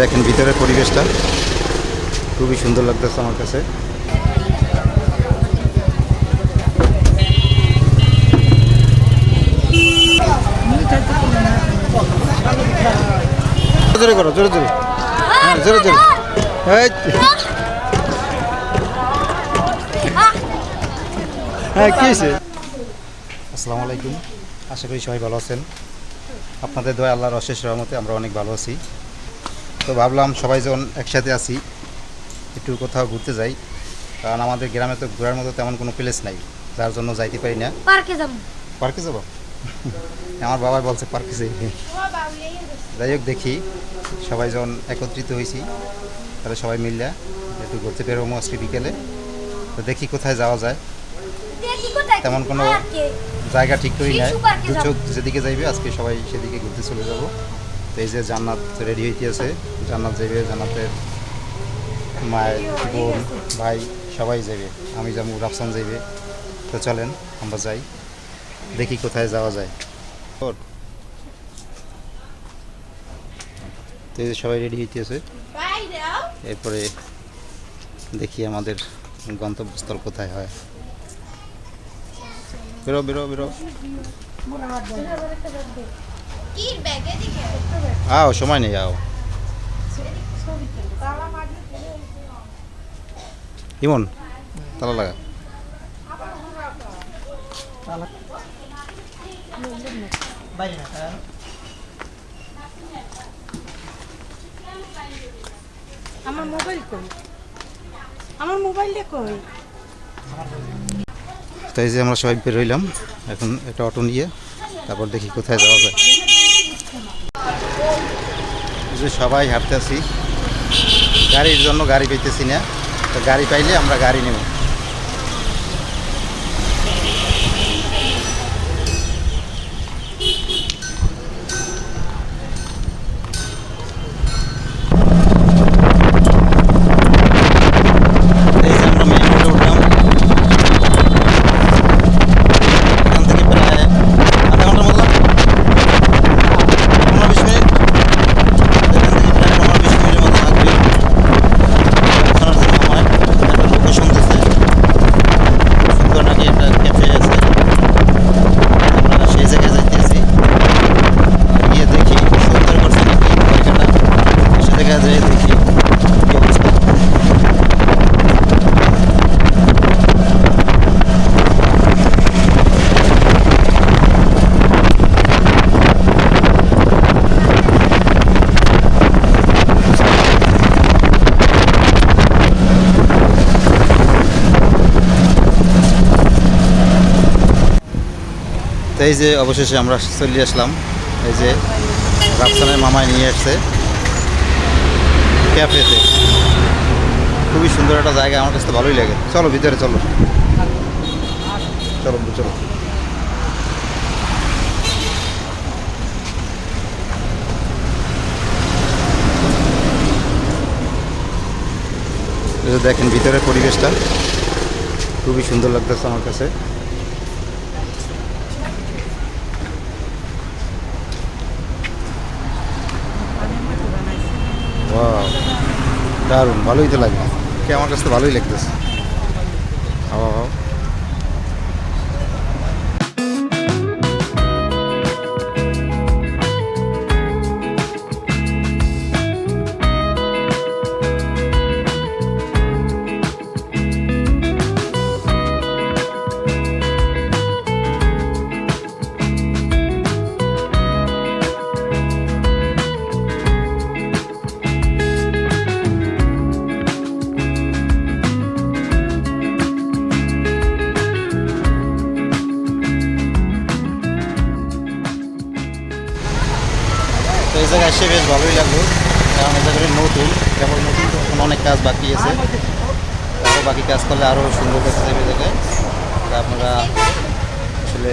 দেখেন ভিতরের পরিবেশটা, খুবই সুন্দর লাগতেছে আমার কাছে। জোরে করো, জোরে জোরে। হ্যাঁ জোরে জোরে। হ্যাঁ কি হয়েছে? আসসালামু আলাইকুম। আশা করি সবাই ভালো আছেন। আপনাদের দয়া আল্লাহর অশেষ রহমতে আমরা অনেক ভালো আছি। তো ভাবলাম সবাই যখন একসাথে আছি একটু কোথাও ঘুরতে যাই। কারণ আমাদের গ্রামে তো ঘোরার মতো তেমন কোনো প্লেস নাই যার জন্য যাইতে পারি না। পার্কে যাব। পার্কে যাব? আমার বাবা বলছে পার্কে যাই। যাই হোক দেখি। সবাই যখন একত্রিত হয়েছি তাহলে সবাই মিললে একটু ঘুরতে বেরোবো আজকে বিকেলে। তো দেখি কোথায় যাওয়া যায়। তেমন কোনো জায়গা ঠিক করি নাই। দু চোখ যেদিকে যাইবে আজকে সবাই সেদিকে ঘুরতে চলে যাব। তো এই যে জান্নাত রেডি হইতে আছে জান্নাত যাইবে জান্নাতের মায়ের বোন ভাই সবাই যাবে আমি যাব রাফসান যাইবে তো চলেন আমরা যাই। দেখি কোথায় যাওয়া যায়। তো এই সবাই রেডি হইতেছে। এরপরে দেখি আমাদের গন্তব্যস্থল কোথায় হয়। বেরো বেরো বেরো। আও সময় নেই আও। ইমন? তালা লাগা। আমার মোবাইল কই? আমার মোবাইলটা কই? তাই যে আমরা সবাই বেরোইলাম এখন একটা অটো নিয়ে তারপর দেখি কোথায় যাওয়া যায়। যে সবাই হাঁটতেছি। গাড়ির জন্য গাড়ি পেতেছি না। তো গাড়ি পাইলে আমরা গাড়ি নেব এই যে আমরা মেইন রোডে উঠলাম এখান থেকে প্রায় আধা ঘণ্টার মতো লাগবে পনেরো বিশ মিনিট এখান থেকে প্রায় পনেরো বিশ মিনিটের মতো লাগবে ওখানের জন্য আমার একটা লোকেশন দিচ্ছে সুন্দর নাকি একটা ক্যাফে আছে আমরা সেই জায়গায় যাইতেছি গিয়ে দেখি সুন্দর করছে নাকি জায়গাটা সে জায়গায় যেয়ে দেখি কি অবস্থা তো এই যে অবশেষে আমরা চলে আসলাম। এই যে রাফসানের মামায় নিয়ে আসছে। ক্যাফেতে। খুবই সুন্দর একটা জায়গা, আমার কাছে ভালোই লাগে। চলো, ভিতরে চলো। চলো চলো। দেখেন, ভিতরের পরিবেশটা। খুবই সুন্দর লাগতেছে আমার কাছে। দারুণ ভালোই তো লাগে। কে আমার কাছে ভালোই লাগতেছে। এসে বেশ ভালোই লাগল। কারণ এই জায়গাটা নতুন, কেবল নতুন এখন অনেক কাজ বাকি আছে। আরও বাকি কাজ করলে আরও সুন্দর দেখা যাবে জায়গায়। আপনারা আসলে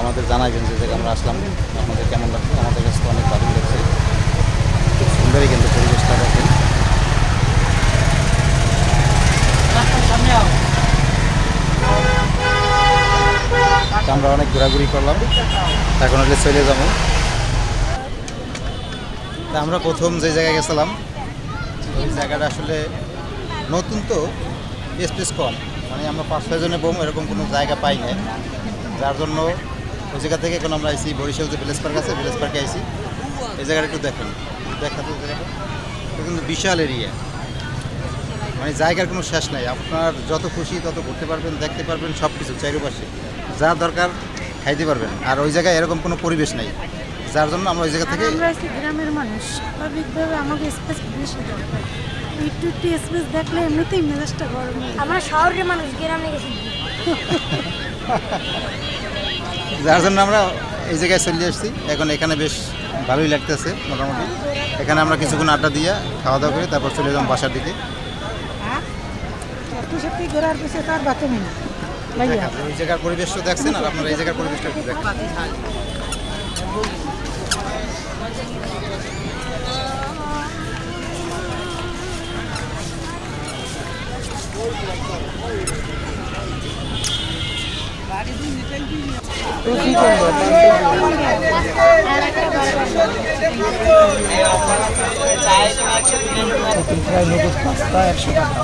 আমাদের জানাবেন যে আমরা আসলাম। আপনাদের কেমন লাগছে? আমাদের কাছে অনেক ভালোই লাগছে। খুব সুন্দরই কিন্তু পরিবেশটা দেখেন। আমরা অনেক ঘোরাঘুরি করলাম। এখন হলে চলে যাব। তা আমরা প্রথম যে জায়গায় গেছিলাম, ওই জায়গাটা আসলে নতুন তো স্পেস কম। মানে আমরা পাঁচ ছয়জনে বোম এরকম কোনো জায়গা পাই না যার জন্য ওই জায়গা থেকে এখন আমরা আইসি বরিশাল যে ভিলেজ পার্ক আছে, ভিলেজ পার্কে আইসি। এই জায়গাটা একটু দেখেন। দেখাতে জায়গাটা কিন্তু বিশাল এরিয়া। মানে জায়গার কোনো শেষ নাই। আপনার যত খুশি তত ঘুরতে পারবেন, দেখতে পারবেন সব কিছু চারিপাশে। যা দরকার, খাইতে পারবেন। আর ওই জায়গায় এরকম কোনো পরিবেশ নাই। যার জন্য আমরা ওই জায়গা থেকে আমরা হচ্ছে গ্রামের মানুষ। স্বাভাবিকভাবে আমাকে স্পেস বেশি দরকার একটু একটু স্পেস দেখলে এমনিতেই মেজাজটা গরম হয়ে আমরা শহরের মানুষ গ্রামে গেছি। যার জন্য আমরা এই জায়গায় চলে আসছি। এখন এখানে বেশ ভালোই লাগতেছে মোটামুটি। এখানে আমরা কিছুক্ষণ আড্ডা দিয়ে খাওয়া দাওয়া করে তারপর চলে যাব বাসার দিকে। সত্যি সত্যি ঘোরার পিছিয়ে তার। ওই জায়গার পরিবেশটা দেখছেন আর আপনারা এই জায়গার পরিবেশটা একটু দেখেন চিকেন ফ্রাই নুডলস পাস্তা একশো টাকা।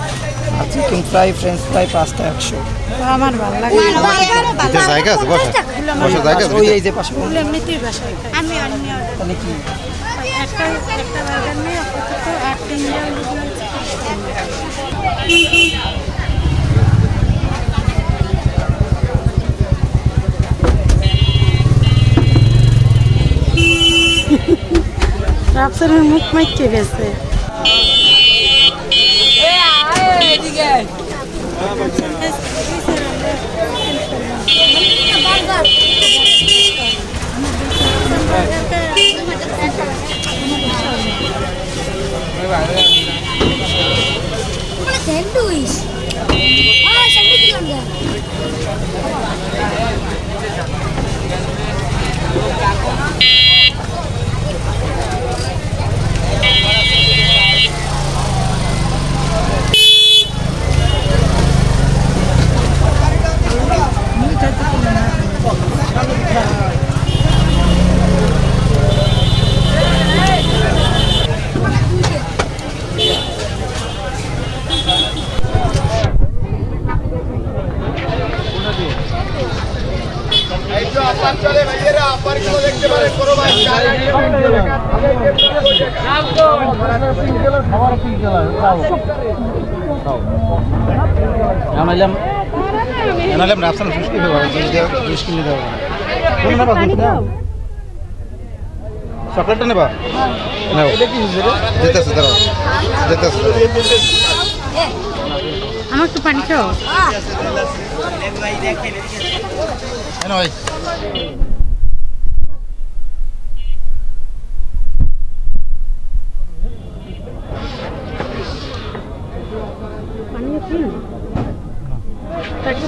আর chicken fry French fry pasta একশো। আমার ভালো লাগে। জায়গা আছে বসার বসার জায়গা আছে ওই এই যে পাশে এমনিতেই আমি অন্য কি? একটা একটা বার্গার নেই আপাতত আর তিনটা রাফসানের মুখ মাইকে গেছে স্যান্ডউইচ হ্যাঁ স্যান্ডউইচ দিলাম যা নাহলে আমরা আপনার জুস কিনতে পারবেন জুস কিনে দেওয়া কোন নেবা জুস নাও চকলেটটা নেবা নাও। যেতেছে দাঁড়াও। যেতেছে। আমার একটু পানি খাও। ভাই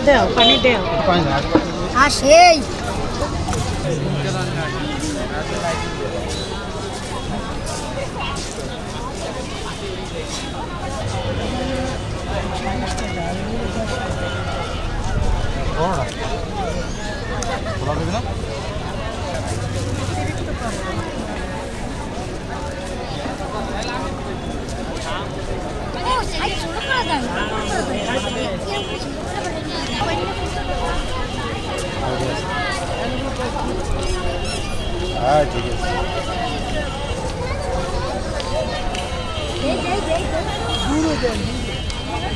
দাও পানি দাও পানি না আর সেই খোলা দেবে না ও সাইজ ছোট করা যায় হ্যাঁ ঠিক আছে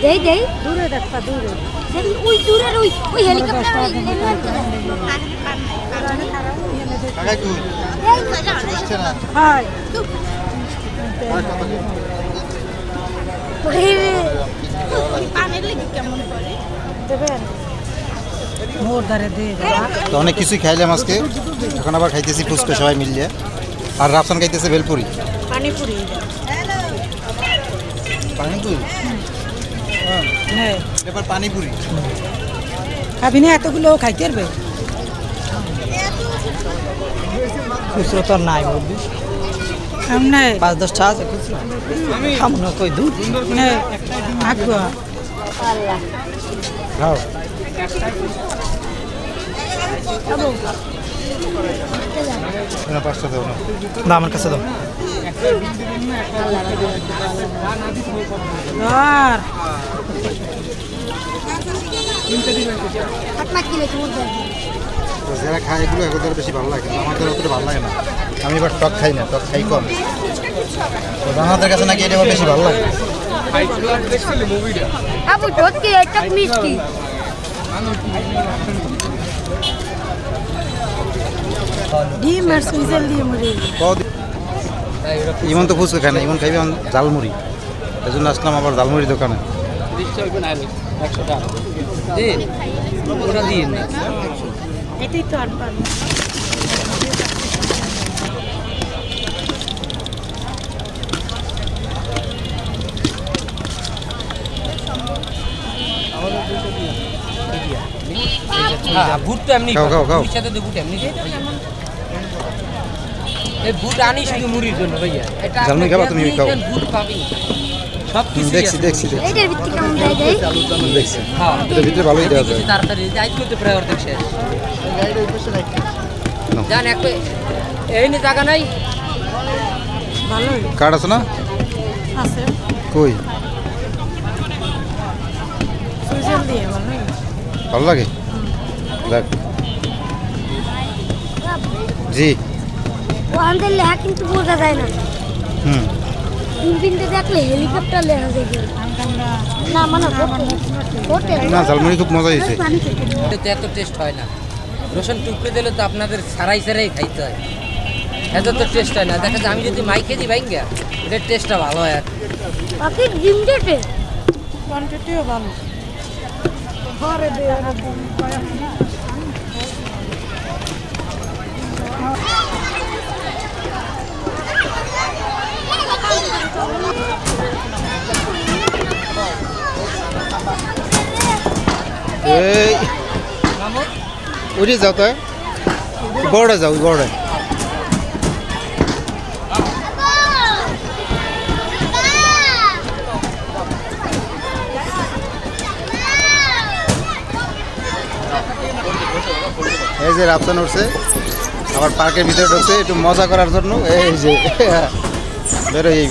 দেই দেই। দূরে দেখবা দূরে। ওই দূরের ওই ওই হেলিকপ্টার ওই তো অনেক কিছুই খাইলাম আজকে। এখন আবার খাইতেছি ফুচকা সবাই মিলিয়ে। আর রাফসান খাইতেছে বেলপুরি পানিপুরি। পানিপুরি? এবার পানিপুরি। খাবি না এতগুলো খাইতে পারবে? খুচরো তো নাই সামনে। পাঁচ দশটা আছে খুচরো। খামো না কই দুধ? আগুয়া খাও। না, পাঁচটা দেবো না। বা আমার কাছে দাও। আর কি যারা খায় এগুলো এগুলো বেশি ভালো লাগে আমাদের অতটা ভালো লাগে না। আমি এবার টক খাই না টক খাই কম। আমাদের কাছে নাকি এটা বেশি ভালো লাগে? আপু সত্যি একটা মিষ্টি। ডিম আর সুইজেল দিয়ে মরে। ইমন তো ফুচকা খায় না ইমন খাইবে ঝালমুড়ি। এই জন্য আসলাম আবার ঝালমুড়ি দোকানে। এটাই তো আর হ্যাঁ বুট তো এমনি খাও, খাও, খাও। সাথে তো বুট এমনি। বুট আনি শুধু মুড়ির জন্য ভাইয়া। এটা আপনি খাবা তুমি, খাও। বুট পাবেন সব কিছু দেখছি দেখছি দেখছি। এইটার কেমন দেয় দেয়? দেখছি। হ্যাঁ। এটার ভিতরে ভালোই দেওয়া যায়। তাড়াতাড়ি যাই করতে প্রায় অর্ধেক শেষ। জান এক এই নি জায়গা নাই। ভালোই কার্ড আছে না? আছে। কই? দিয়ে ভালো। লাগে? দেখ। জি। ওখানদের লেখা কিন্তু বোঝা যায় না। হুম। দূরবীনটা দেখলে হেলিকপ্টার লেখা যায় না মানে হোটেল না ঝালমুড়ি খুব মজা হয়েছে। তো এত টেস্ট হয় না। রসুন টুকরে দিলে তো আপনাদের সারাই সারাই খাইতে হয়। এত তো টেস্ট হয় না। দেখা যায় আমি যদি মাইকে দিই ভাইঙ্গা এটার টেস্টটা ভালো হয় আর। কি। বাকি ডিম ডেটে কোয়ান্টিটিও ভালো। এই। ওইটি যাও তো বড়টা যাও বড়টা এই যে রাফসান উঠছে আবার পার্কের ভিতরে ঢুকছে একটু মজা করার জন্য, এই যে। বেরোই এই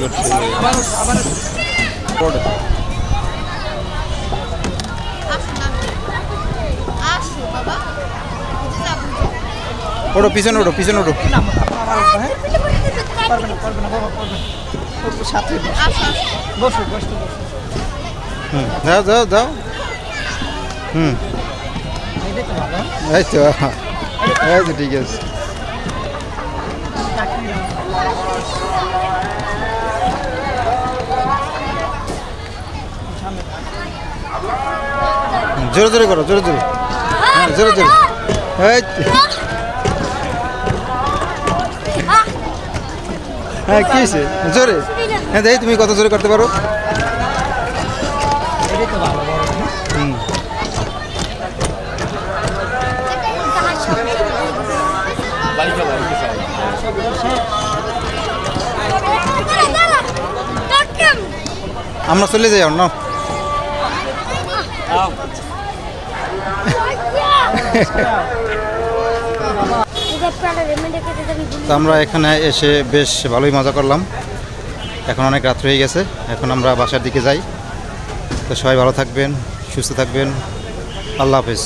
বড়টা। পিছনে ওঠো পিছনে হুম যাও যাও যাও হুম। এই তো ঠিক আছে। জোরে জোরে করো, জোরে জোরে। হ্যাঁ জোরে জোরে। হ্যাঁ কি জোরে। হ্যাঁ দেখি তুমি কত জোরে করতে পারো? আমরা চলে যাই না তো আমরা এখানে এসে বেশ ভালোই মজা করলাম। এখন অনেক রাত হয়ে গেছে এখন আমরা বাসার দিকে যাই। তো সবাই ভালো থাকবেন সুস্থ থাকবেন। আল্লাহ হাফেজ।